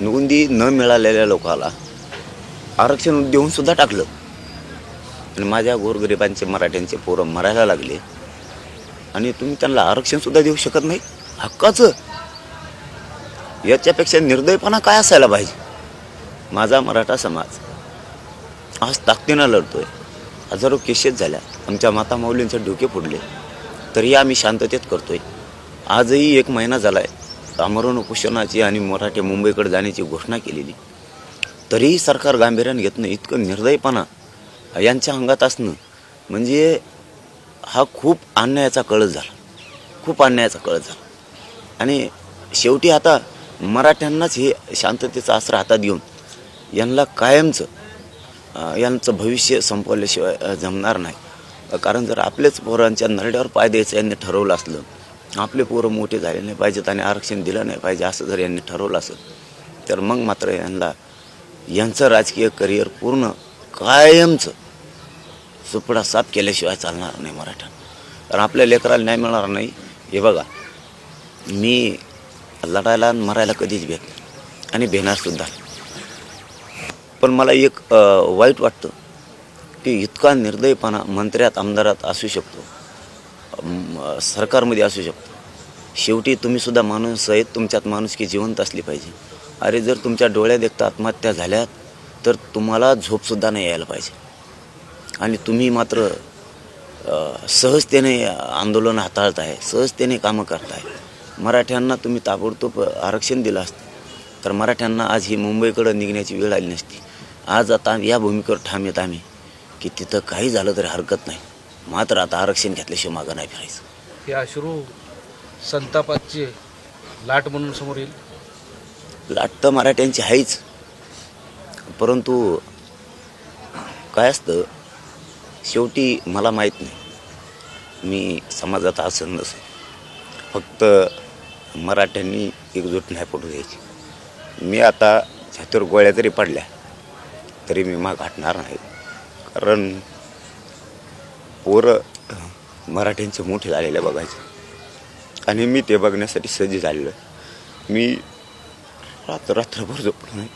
नोंदी न मिळालेल्या लोकाला आरक्षण देऊन सुद्धा टाकलं. आणि माझ्या गोरगरिबांचे मराठ्यांचे पोरं मरायला लागले. आणि तुम्ही त्यांना आरक्षण सुद्धा देऊ शकत नाही? हक्काचं. याच्यापेक्षा निर्दयपणा काय असायला पाहिजे? माझा मराठा समाज आज ताकदीनं लढतोय. हजारो केसेस झाल्या. आमच्या माता माऊलींचे डोके फोडले तरी आम्ही शांततेत करतोय. आजही एक महिना झाला आहे आमरण उपोषणाची आणि मराठे मुंबईकडे जाण्याची घोषणा केलेली. तरीही सरकार गांभीर्याने घेत नाही इतकं निर्दयपणा यांच्या अंगात असणं म्हणजे हा खूप अन्यायाचा कळस झाला. खूप अन्यायाचा कळस झाला. आणि शेवटी आता मराठ्यांनाच हे शांततेचा आसरा हातात घेऊन यांना कायमचं यांचं भविष्य संपवल्याशिवाय जमणार नाही. कारण जर आपल्याच पोरांच्या नरड्यावर पाय द्यायचं यांनी ठरवलं असलं आपले पोरं मोठे झाले नाही पाहिजेत आणि आरक्षण दिलं नाही पाहिजे असं जर यांनी ठरवलं असेल तर मग मात्र यांना यांचं राजकीय करिअर पूर्ण कायमचं सुपडा साफ केल्याशिवाय चालणार नाही मराठा. कारण आपल्या लेकराला न्याय मिळणार नाही. हे बघा मी लढायला आणि मरायला कधीच भेट आणि भेणारसुद्धा पण मला एक वाईट वाटतं की इतका निर्दयपणा मंत्र्यात आमदारात असू शकतो. सरकारमध्ये असू शकतो. शेवटी तुम्हीसुद्धा माणूस आहेत तुमच्यात माणुसकी जिवंत असली पाहिजे. अरे जर तुमच्या डोळ्यात एकदा आत्महत्या झाल्यात तर तुम्हाला झोपसुद्धा नाही यायला पाहिजे. आणि तुम्ही मात्र सहजतेने आंदोलन हाताळताय सहजतेने कामं करताय. मराठ्यांना तुम्ही ताबडतोब आरक्षण दिलं असतं. तर मराठ्यांना आज ही मुंबईकडं निघण्याची वेळ आली नसती. आज आता या भूमिकेवर ठाम येत आम्ही की तिथं काही झालं तरी हरकत नाही. मात्र आता आरक्षण घेतल्याशिवाय मागं नाही फिरायचं. हे अश्रू संतापाचे लाट म्हणून समोर येईल. लाट तर मराठ्यांची आहेच परंतु काय असतं शेवटी मला माहीत नाही. मी समाजात असं नसेल फक्त मराठ्यांनी एकजूट नाही पडू द्यायची. मी आता छातीवर गोळ्या जरी पडल्या तरी मी माग हटणार नाही. कारण पोरं मराठ्यांचे मोठे झालेले बघायचे. आणि मी ते बघण्यासाठी सज्ज झालेलो. आहे. मी रात्र रात्रभर झोपलो नाही.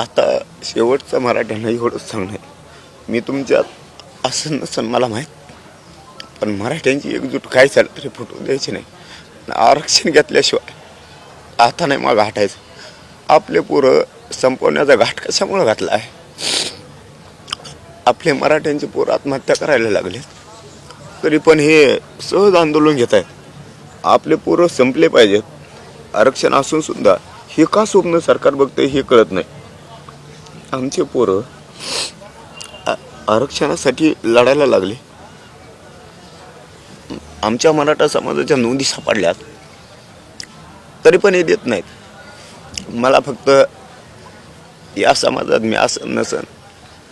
आता शेवटचं मराठ्यांना एवढंच सांगणं आहे मी तुमच्यात असं नसन मला माहीत. पण मराठ्यांची एकजूट काय झालं तरी फुटू द्यायची नाही. आरक्षण घेतल्याशिवाय आता नाही मग हटायचं. आपले पोरं संपवण्याचा घाट कशामुळे घातला आहे? आपले मराठ्यांचे पोरं आत्महत्या करायला लागले. तरी पण हे सहज आंदोलन घेत आहेत. आपले पोरं संपले पाहिजेत. आरक्षण असून सुद्धा हे का स्वप्न सरकार बघते हे कळत नाही. आमचे पोरं आरक्षणासाठी लढायला लागले. आमच्या मराठा समाजाच्या नोंदी सापडल्यात. तरी पण हे देत नाहीत. मला फक्त या समाजात मी असं नसन.